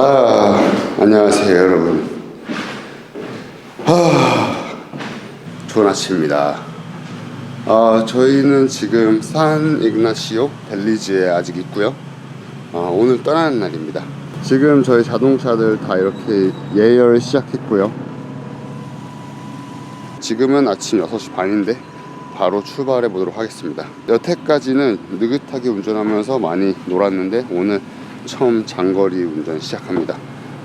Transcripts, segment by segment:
자, 안녕하세요, 여러분. 하, 좋은 아침입니다. 아, 저희는 지금 산 이그나시오 벨리즈에 아직 있고요. 아, 오늘 떠나는 날입니다. 지금 저희 자동차들 다 이렇게 예열 시작했고요. 지금은 아침 6시 반인데 바로 출발해 보도록 하겠습니다. 여태까지는 느긋하게 운전하면서 많이 놀았는데 오늘 처음 장거리 운전 시작합니다.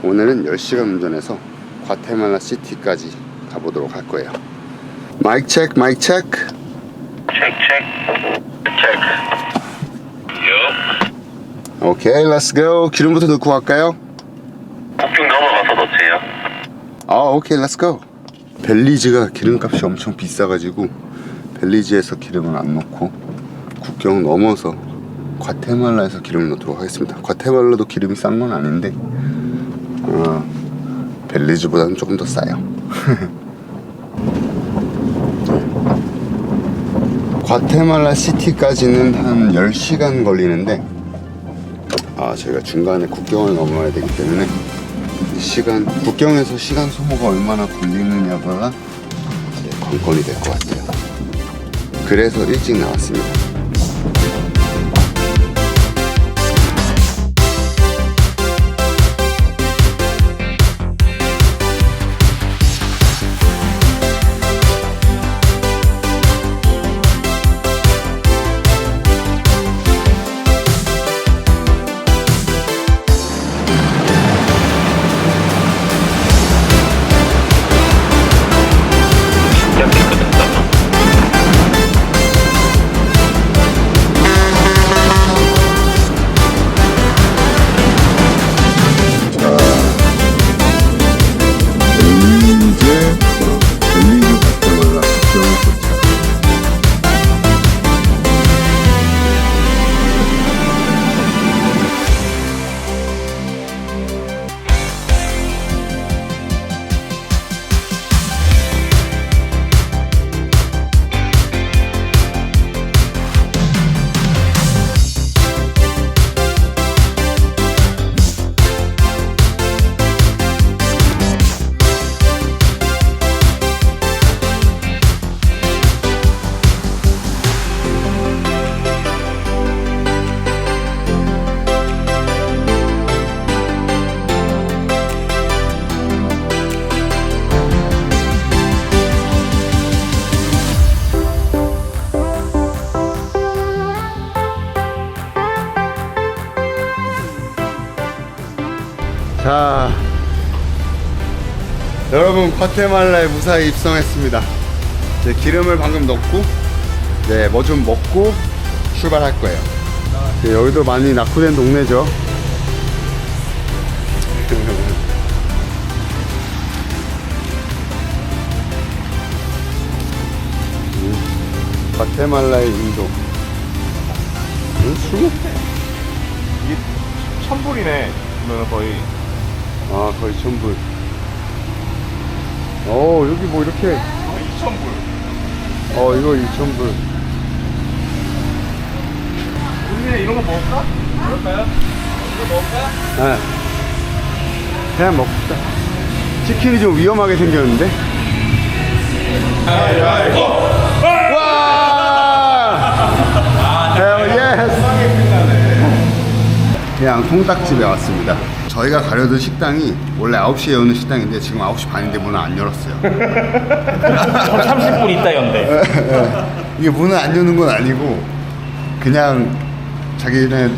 오늘은 10시간 운전해서 과테말라 시티까지 가보도록 할 거예요. 마이크 체크, 마이크 체크. Check, check. Check. Yup. 오케이, 렛츠 고. 기름부터 넣고 갈까요? 국경 넘어가서 넣으세요. 아, 오케이, 렛츠 고. 벨리즈가 기름값이 엄청 비싸가지고 벨리즈에서 기름을 안 넣고 국경 넘어서 과테말라에서 기름을 넣도록 하겠습니다. 과테말라도 기름이 싼 건 아닌데 어, 벨리즈보다는 조금 더 싸요. 과테말라 시티까지는 한 10시간 걸리는데 아 저희가 중간에 국경을 넘어야 되기 때문에 이 시간 국경에서 시간 소모가 얼마나 걸리느냐가 이제 관건이 될 것 같아요. 그래서 일찍 나왔습니다. 과테말라에 무사히 입성했습니다. 이제 기름을 방금 넣고, 네, 뭐 좀 먹고 출발할 거예요. 네, 여기도 많이 낙후된 동네죠. 음, 과테말라의 인도. 음, 술? 이게 천불이네. 그러면 거의 아, 거의 천불. 어, 여기 뭐 이렇게, 2천불. 어, 이거 2천불. 우리 이런 거 먹을까? 그럴까요? 이거 먹을까? 네. 그냥 먹자. 치킨이 좀 위험하게 생겼는데? 와! 그냥 통닭집에 왔습니다. 저희가 가려던 식당이 원래 9시에 여는 식당인데 지금 9시 반인데 문을 안 열었어요. 30분 있다 연대. 이게 문을 안 여는 건 아니고 그냥 자기네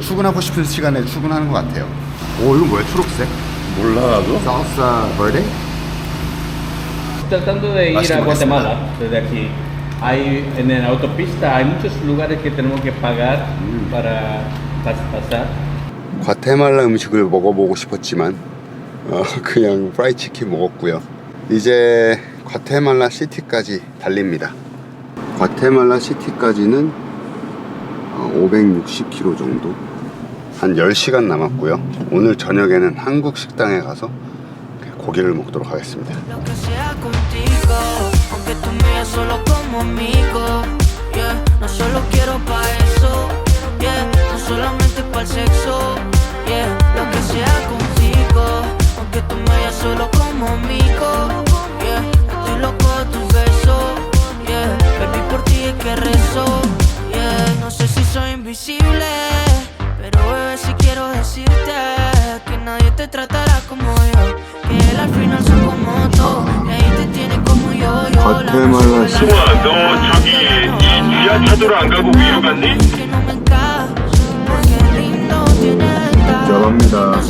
출근하고 싶은 시간에 출근하는 것 같아요. 오 이거 뭐야 초록색? 몰라 나도. 살사 버데? Tratando de ir Basta a con esta Guatemala desde aquí. Hay en la autopista hay muchos lugares que tenemos que pagar para 과테말라 음식을 먹어보고 싶었지만 어, 그냥 프라이 치킨 먹었고요. 이제 과테말라 시티까지 달립니다. 과테말라 시티까지는 560km 정도. 한 10시간 남았고요. 오늘 저녁에는 한국 식당에 가서 고기를 먹도록 하겠습니다. solamente para el sexo. Yeah, lo que sea contigo, aunque tú me hayas solo como amigo. Yeah, estoy loco de tus besos. Yeah, baby por ti es que rezo. Yeah, no sé si soy invisible, pero bebé si quiero decirte que nadie te tratará como yo. Que él al final son como tú, y ahí te tiene como yo. yo la nada.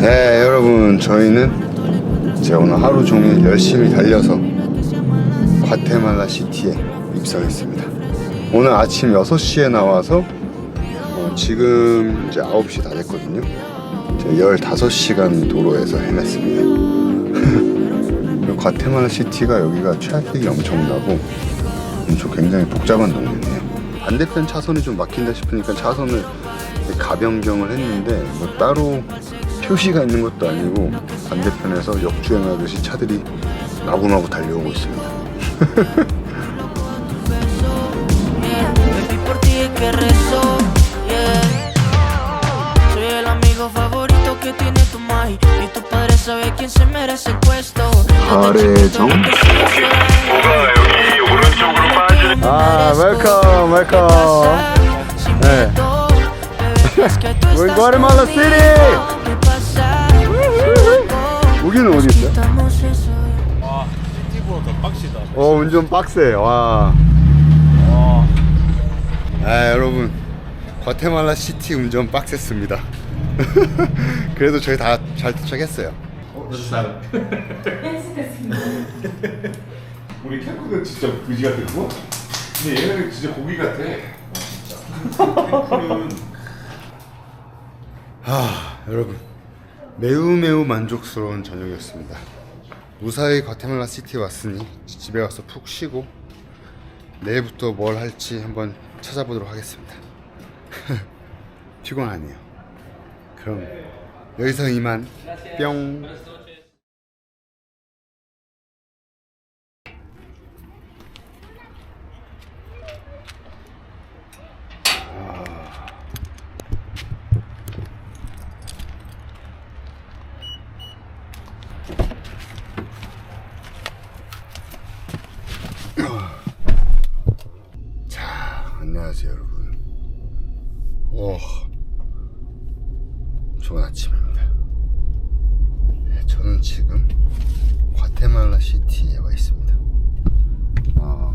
네 여러분 저희는 이제 오늘 하루 종일 열심히 달려서 과테말라 시티에 입성했습니다. 오늘 아침 6시에 나와서 어, 지금 이제 9시 다 됐거든요. 이제 15시간 도로에서 그리고 과테말라 시티가 여기가 트래픽이 엄청 나고 엄청 굉장히 복잡한 동네네요. 반대편 차선이 좀 막힌다 싶으니까 차선을 가변경을 했는데 뭐 따로 표시가 있는 것도 아니고 반대편에서 역주행하듯이 차들이 마구마구 달려오고 있습니다. 빠지는 아, 웰컴, 웰컴. 네. We're Guatemala City. 여기는 어디 있어요? 와 시티보다 더 빡시다 어, 운전 빡세. 와. 아, 여러분. 과테말라 시티 운전 빡셌습니다. 그래도 저희 다 잘 도착했어요. 우리 캔쿠는 진짜 그지 같았고 근데 얘네는 진짜 고기 같아 캔쿠는 아, 여러분 매우 매우 만족스러운 저녁이었습니다. 무사히 과테말라 시티에 왔으니 집에 가서 푹 쉬고 내일부터 뭘 할지 한번 찾아보도록 하겠습니다. 피곤하네요. 그럼 여기서 이만 뿅. 자, 안녕하세요, 여러분. 오, 좋은 아침입니다. 네, 저는 지금 과테말라 시티에 와 있습니다. 아,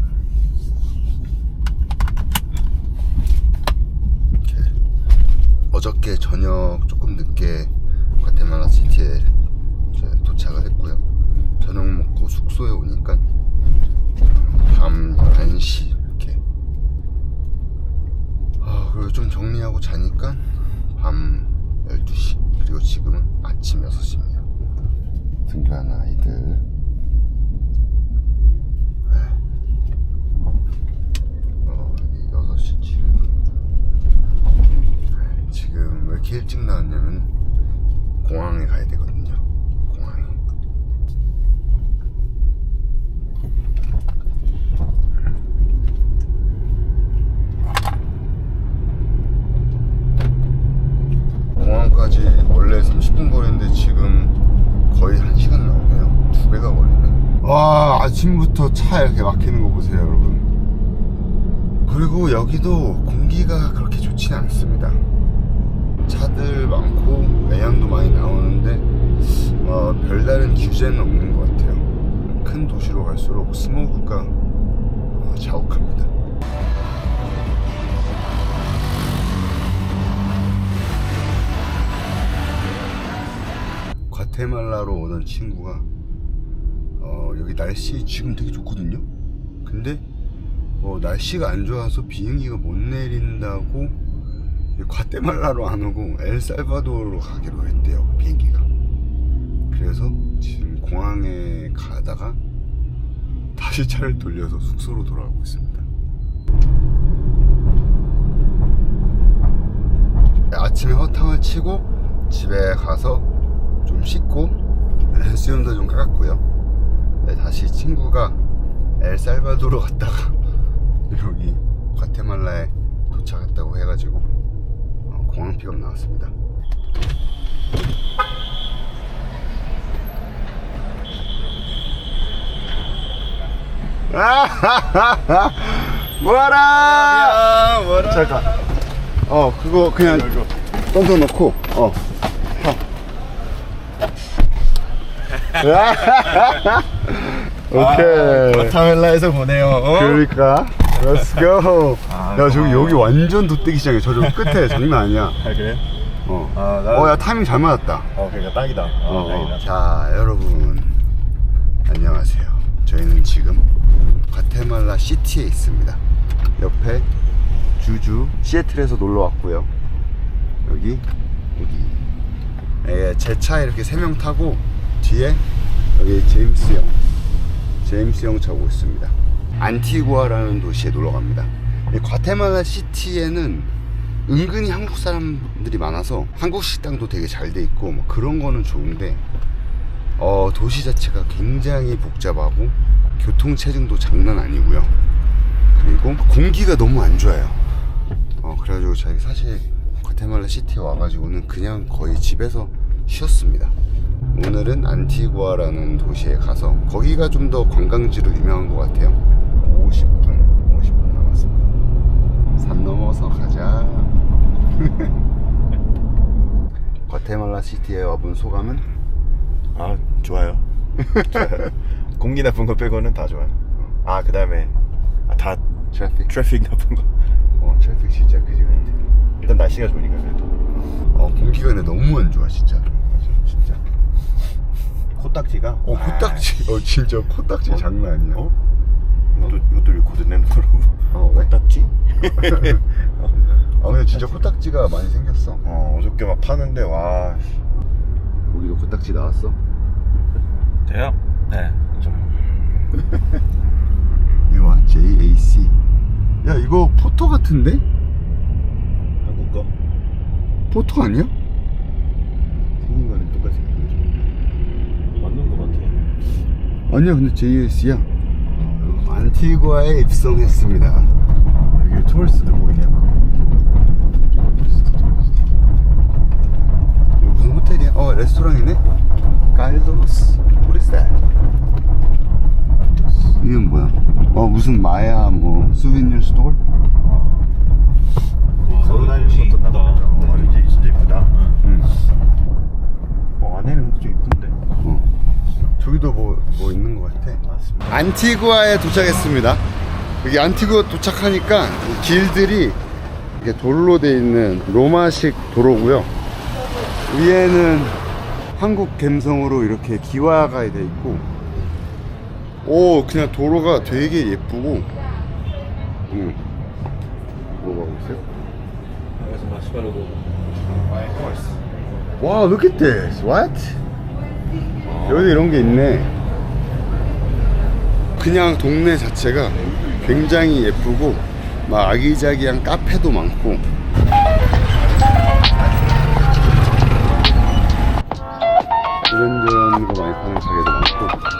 이렇게 어저께 저녁 조금 늦게 과테말라 시티에 도착을 했고요. 저녁 먹고 숙소에 오니까 밤 11시 이렇게 아 그리고 좀 정리하고 자니까 밤 12시 그리고 지금은 아침 6시입니다. 등교하는 아이들. 네. 어, 여기 6시 7분. 지금 왜 이렇게 일찍 나왔냐면 공항에 가야 되거든요 공항에 공항까지 원래 30분 거리인데 지금 거의 1시간 나오네요. 두 배가 걸리네. 와, 아침부터 차 이렇게 막히는 거 보세요, 여러분. 그리고 여기도 공기가 그렇게 좋지는 않습니다. 차들 많고 매연도 많이 나오는데 어, 별다른 규제는 없는 것 같아요. 큰 도시로 갈수록 스모그가 어, 자욱합니다. 과테말라로 오던 친구가 어, 여기 날씨 지금 되게 좋거든요. 근데 어, 날씨가 안 좋아서 비행기가 못 내린다고 이 과테말라로 안 오고 엘살바도르로 가기로 했대요 비행기가. 그래서 지금 공항에 가다가 다시 차를 돌려서 숙소로 돌아가고 있습니다. 아침에 허탕을 치고 집에 가서 좀 씻고 수염도 좀 깎았고요. 네, 다시 친구가 엘살바도르 갔다가 여기 과테말라에 도착했다고 해가지고 어, 공항 픽업 나왔습니다. 뭐라? 뭐라? 잠깐. 어 그거 그냥 던져놓고 어 오케이 타멜라에서 보내요. 어? 그러니까 Let's go 아, 야 저기. 여기 완전 도떼기 시장이야 저저 끝에 장난 아니야 아, 그래? 어. 아, 나- 어, 야, 타이밍 잘 맞았다. 어, 그러니까 딱이다. 어, 어, 어. 딱이다. 자, 여러분. 안녕하세요. 저희는 지금 과테말라 시티에 있습니다. 옆에 주주 시애틀에서 놀러 왔고요. 여기, 여기. 예, 제 차에 이렇게 세 명 타고 뒤에 여기 제임스 형. 제임스 형 차고 있습니다. 안티구아라는 도시에 놀러 갑니다. 이 과테말라 시티에는 은근히 한국 사람들이 많아서 한국 식당도 되게 잘 돼 있고 뭐 그런 거는 좋은데 어, 도시 자체가 굉장히 복잡하고 교통 체증도 장난 아니고요. 그리고 공기가 너무 안 좋아요. 어, 그래가지고 저희 사실 과테말라 시티에 와가지고는 그냥 거의 집에서 쉬었습니다. 오늘은 안티구아라는 도시에 가서 거기가 좀 더 관광지로 유명한 것 같아요. 50분, 50분 남았습니다. 산 넘어서 가자. 과테말라 시티에 와본 소감은? 아, 좋아요. 좋아요. 공기 나쁜 거 빼고는 다 좋아요. 아, 그 다음에 아, 다 트래픽? 트래픽 나쁜 거. 어, 트래픽 진짜 그지 같아. 일단 날씨가 좋으니까 그래도. 어, 공기가 근데 너무 안 좋아, 진짜. 진짜. 코딱지가? 어, 코딱지. 어, 진짜 코딱지 장난 아니야. 어? 이것도, 이것도 리코드 내는 거라고. 어, 왜? 코딱지? 아, 근데 진짜 코딱지가 많이 생겼어. 어, 어저께 막 파는데, 와. 우리도 코딱지 나왔어? 돼요? 네. 좀. 이거 봐, JAC. 야, 이거 포토 같은데? 한국 거? 포토 아니야? 생긴 거는 똑같이 생겼죠. 맞는 거 같 아. 아니야, 근데 JAC야. 안티구아에 입성했습니다. 여기 토리스트들 보이네, 막. 토리스트, 토리스트. 이거 무슨 호텔이야? 어, 레스토랑이네? 깔도스. 토리스타. 이건 뭐야? 어, 무슨 마야, 뭐, 수비니어 스토어? 걸어 다니는 것도 나쁘다. 저기도 뭐, 뭐 있는 것 같아. 맞습니다. 안티구아에 도착했습니다. 여기 안티구아 도착하니까 이 길들이 이렇게 돌로 돼 있는 로마식 도로고요. 위에는 한국 감성으로 이렇게 기와가 돼 있고, 오 그냥 도로가 되게 예쁘고, 음. 뭐 하고 있어요? 와, look at this. What? 여기 이런 게 있네. 그냥 동네 자체가 굉장히 예쁘고 막 아기자기한 카페도 많고. 이런저런 거 많이 파는 가게도 많고.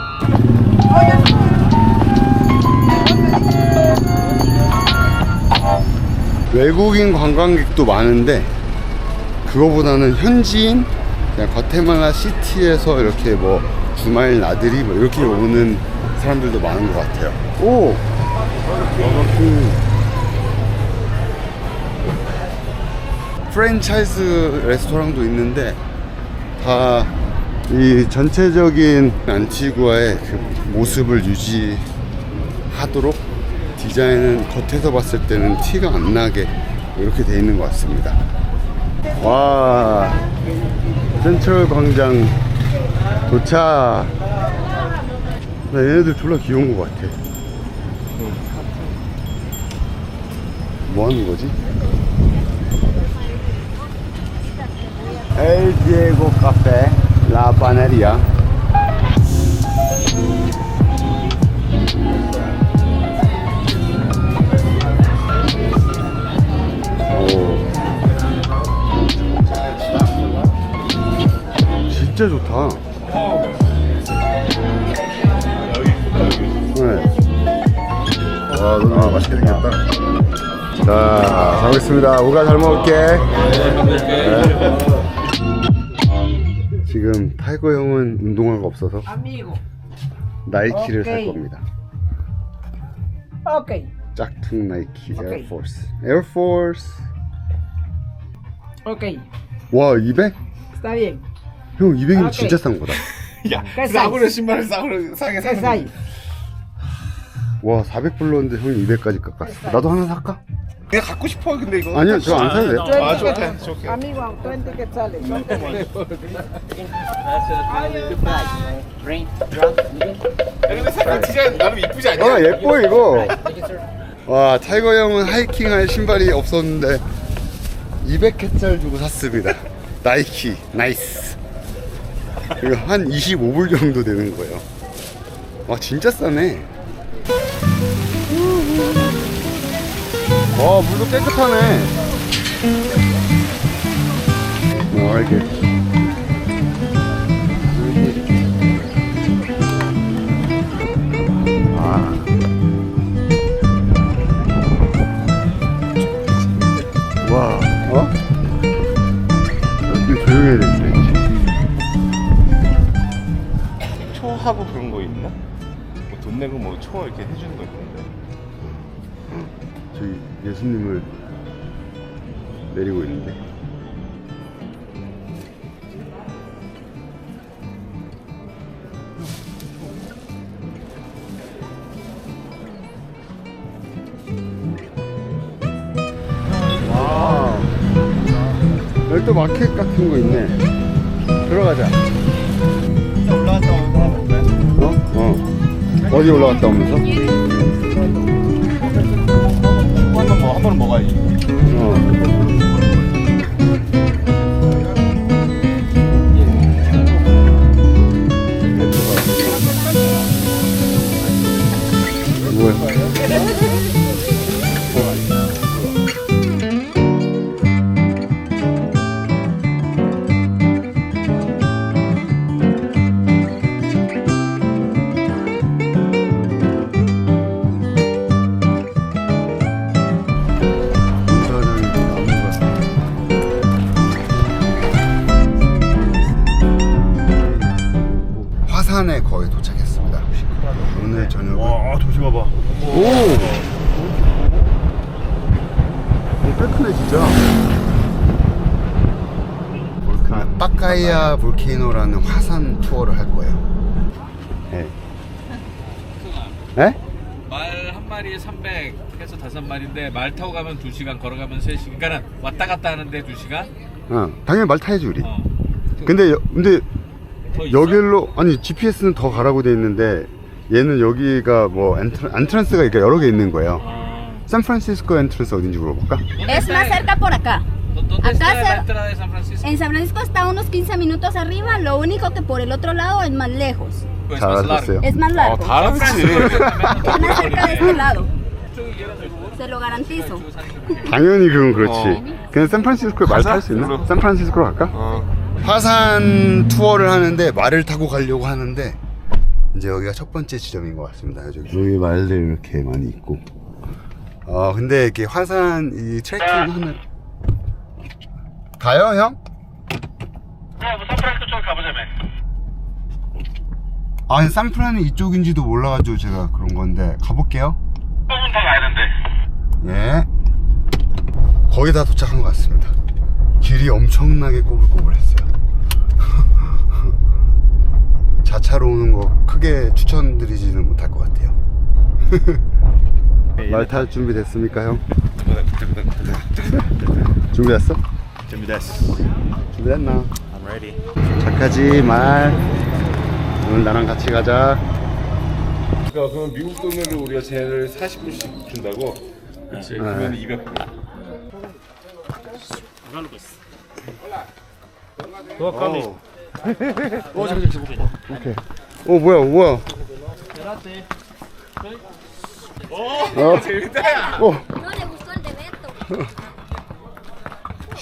외국인 관광객도 많은데 그거보다는 현지인 그냥 과테말라 시티에서 이렇게 뭐 주말 나들이 뭐 이렇게 오는 사람들도 많은 것 같아요. 오! 프랜차이즈 레스토랑도 있는데 다 이 전체적인 안티구아의 그 모습을 유지하도록 디자인은 겉에서 봤을 때는 티가 안 나게 이렇게 돼 있는 것 같습니다. 와, 센트럴 광장 도착. 나 얘네들 졸라 귀여운 것 같아. 뭐 하는 거지? 엘 디에고 카페 라 파네리아 진짜 좋다. 네. 와, 너무 아, 맛있게 생겼다. 자, 잘 먹겠습니다. 우가 잘 먹을게. 네. 지금 타이거 형은 운동화가 없어서 나이키를 살 오케이. 겁니다. Ok. 짝퉁 나이키 오케이. 에어포스. 에어포스. Ok, 와 200? está bien. 형 200이면 오케이. 진짜 싼 거다. 야그 싸구려 신발을 싸구려 싸게 ¿Qué 사는 size? 와 400 불렀는데 형이 200까지 깎았어. 나도 하나 살까? 내가 갖고 싶어 근데 이거 아니요 저 안 사도 돼요. 아 좋대 좋게 Amigo, 20 quetzales. son 근데 사실 디자인 나름 이쁘지 않냐? 아 예뻐 이거. 와 타이거 형은 하이킹할 신발이 없었는데 200캐짜리 주고 샀습니다. 나이키 나이스. 이거 한 25불 정도 되는 거예요. 와 진짜 싸네. 와 물도 깨끗하네. 와 이렇게. 초하고 그런 거 있나? 뭐 돈 내고 뭐초 이렇게 해주는 거 있던데 저기 예수님을 내리고 있는데. 어. 어디 올라갔다 오면서? 한번 뭐, 한 번은 먹어야지 어. 아 볼케이노라는 화산 투어를 할 거예요. 네. 네? 말 한 마리에 300 해서 다섯 마리인데 말 타고 가면 2시간 걸어가면 3시간 그러니까 왔다 갔다 하는데 2시간 어, 당연히 말 타야지, 우리. 어. 근데, 여- 근데? 여길로, 아니, GPS는 더 가라고 돼 있는데, 얘는 여기가 뭐, 엔트런, 엔트런스가 이렇게 여러 개 있는 거예요. 어. 샌프란시스코 엔트런스 어딘지 물어볼까? Es más cerca por acá. ¿Dónde Acá está la entrada de San Francisco? En San Francisco está unos 15 minutos arriba, lo único que por el otro lado es más lejos. Pues 잘 más largo. Es más largo. 다 알았지 Es más cerca de este lado. Se lo garantizo. 당연히 그건 그렇지. 어. 그냥 샌프란시스코에 말 탈 수 있나? 샌프란시스코로 갈까? 어 화산 투어를 하는데 말을 타고 가려고 하는데 이제 여기가 첫 번째 지점인 것 같습니다. 여기, 여기 말들 이렇게 많이 있고. 아 근데 이렇게 화산 이 트레킹 하는 가요 형? 뭐 산프란시스코 쪽 가보자며. 아니 산프란이 이쪽인지도 몰라가지고 제가 그런 건데 가볼게요. 조금 더 가야 된대. 예. 거의 다 도착한 것 같습니다. 길이 엄청나게 꼬불꼬불했어요. 자차로 오는 거 크게 추천드리지는 못할 것 같아요. 말 탈 준비 됐습니까, 형? 준비됐어? 준비됐어 준비됐나? I'm ready 착하지 말. 오늘 나랑 같이 가자. 그러니까 그럼 미국 돈으로 우리가 쟤를 40불씩 준다고? 그렇지 그러면 200불 오. 오, 저기, 저기, 오케이. 오, 뭐야, 뭐야. 어, 재밌다. 오, No le gustó el de Beto.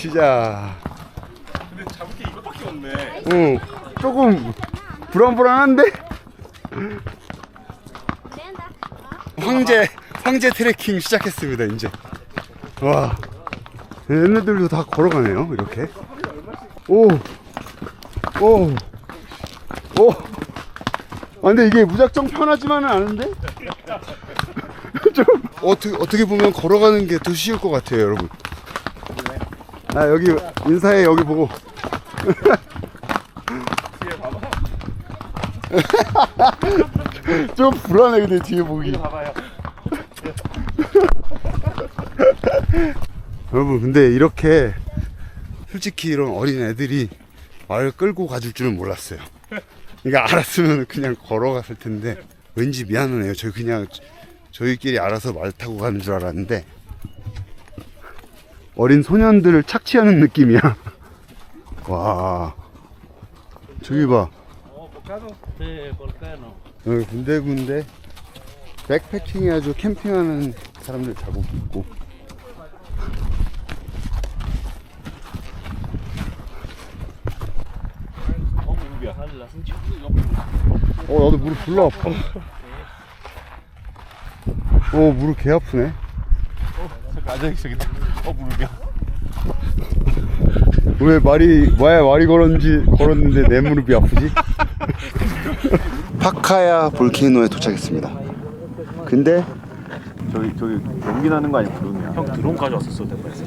시작. 근데 잡을 게 이것밖에 없네 응, 조금 불안불안한데? 황제, 황제 트레킹 시작했습니다, 이제. 와, 얘네들도 다 걸어가네요, 이렇게. 오, 오, 오. 아, 근데 이게 무작정 편하지만은 않은데? 좀, 어떻게, 어떻게 보면 걸어가는 게 더 쉬울 것 같아요, 여러분. 아 여기 인사해 여기 보고. 좀 불안해 근데 뒤에 보기. 여러분 근데 이렇게 솔직히 이런 어린 애들이 말을 끌고 가줄 줄은 몰랐어요. 그러니까 알았으면 그냥 걸어갔을 텐데 왠지 미안하네요. 저희 그냥 저희끼리 알아서 말 타고 가는 줄 알았는데 어린 소년들을 착취하는 느낌이야. 와. 저기 봐. 여기 군데군데 백패킹 해가지고 캠핑하는 사람들 자국 있고. 어 나도 무릎 졸라 아파. 어 무릎 개 아프네 왜 말이 왜 말이 걸었는지 걸었는데 내 무릎이 아프지? 파카야 볼케이노에 도착했습니다. 근데 저기 저기 연기 나는 거 아니야 구름이야 형 드론 가져왔었어 대파에서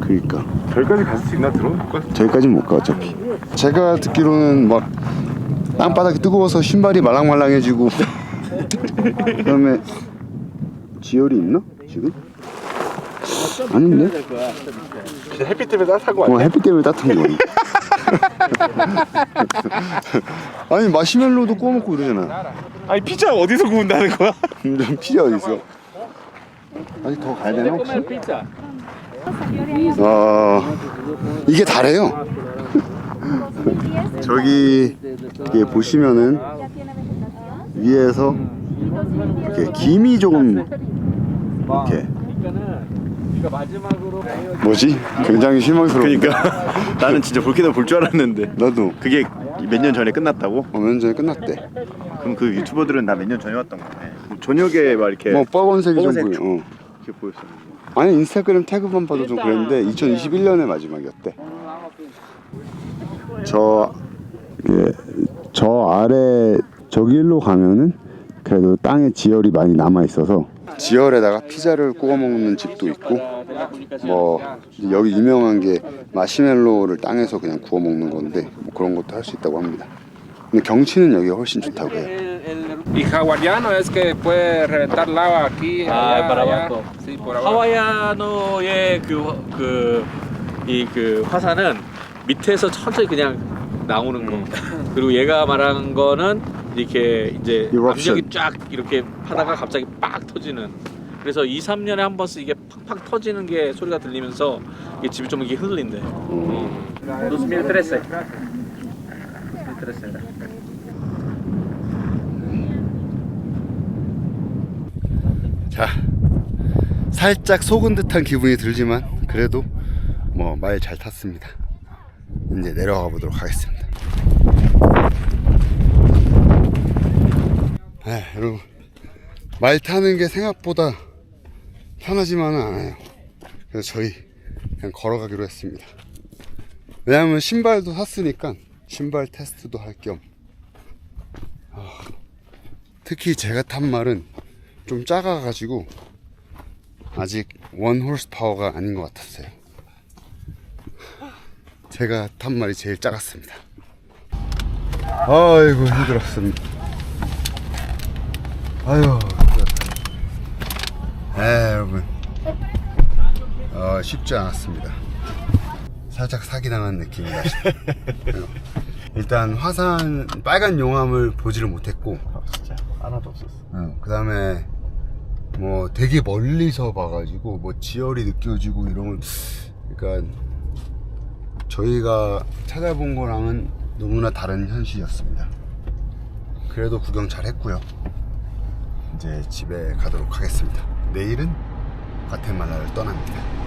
그니까 저기까지 갈 수 있나 드론? 저기까지 못 가 어차피. 제가 듣기로는 막 땅바닥이 뜨거워서 신발이 말랑말랑해지고 그다음에 지열이 있나 지금? 아닌데? 햇빛 때문에 따뜻한 거어 햇빛 때문에 따뜻한 거야. 아니 마시멜로도 구워 먹고 이러잖아. 아니 피자 어디서 구운다는 거야? 좀 피자 어디 있어? 아직 더 가야 되나 혹시? 아 이게 다래요. 저기 이게 보시면은 위에서 이렇게 김이 조금 이렇게 뭐지? 굉장히 실망스러워. 그러니까 나는 진짜 볼케이노 볼줄 알았는데 나도 그게 몇 년 전에 끝났다고? 어, 면 전에 끝났대. 그럼 그 유튜버들은 나 몇 년 전에 왔던 거네 뭐 저녁에 막 이렇게 뭐 빨간색이 좀 빨간색 보여. 어. 이렇게 보였었는데 아니 인스타그램 태그만 봐도 좀 그랬는데 2021년의 마지막이었대. 저, 예, 저 아래 저길로 가면은 그래도 땅에 지열이 많이 남아 있어서 지열에다가 피자를 구워 먹는 집도 있고 뭐 여기 유명한 게 마시멜로를 땅에서 그냥 구워 먹는 건데 뭐 그런 것도 할 수 있다고 합니다. 근데 경치는 여기가 훨씬 좋다고 해요. Y hawaiano es que puede reventar lava aquí, Ah, allá, para abajo. Sí, por abajo. 하와이아노의 그이그 화산은 밑에서 천천히 그냥 나오는 거. 그리고 얘가 말한 거는 이렇게 이제 Eruption. 압력이 쫙 이렇게 하다가 갑자기 빡 터지는. 그래서 2, 3년에 한 번씩 이게 팍팍 터지는 게 소리가 들리면서 이게 집이 좀 이렇게 흔들린대. 2013. 2013. 자, 살짝 속은 듯한 기분이 들지만 그래도 뭐 말 잘 탔습니다. 이제 내려가 보도록 하겠습니다. 아, 여러분 말 타는 게 생각보다 편하지만은 않아요. 그래서 저희 그냥 걸어가기로 했습니다. 왜냐하면 신발도 샀으니까 신발 테스트도 할 겸. 아, 특히 제가 탄 말은 좀 작아가지고 아직 원 홀스 파워가 아닌 것 같았어요. 제가 탄 말이 제일 작았습니다. 아이고 힘들었습니다. 아유. 에 여러분, 어, 쉽지 않았습니다. 살짝 사기당한 느낌이다. 일단 화산 빨간 용암을 보지를 못했고 아, 진짜 하나도 없었어 그 다음에 뭐 되게 멀리서 봐가지고 뭐 지열이 느껴지고 이런 그러니까 저희가 찾아본 거랑은 너무나 다른 현실이었습니다. 그래도 구경 잘 했고요. 이제 집에 가도록 하겠습니다. 내일은 과테말라를 떠납니다.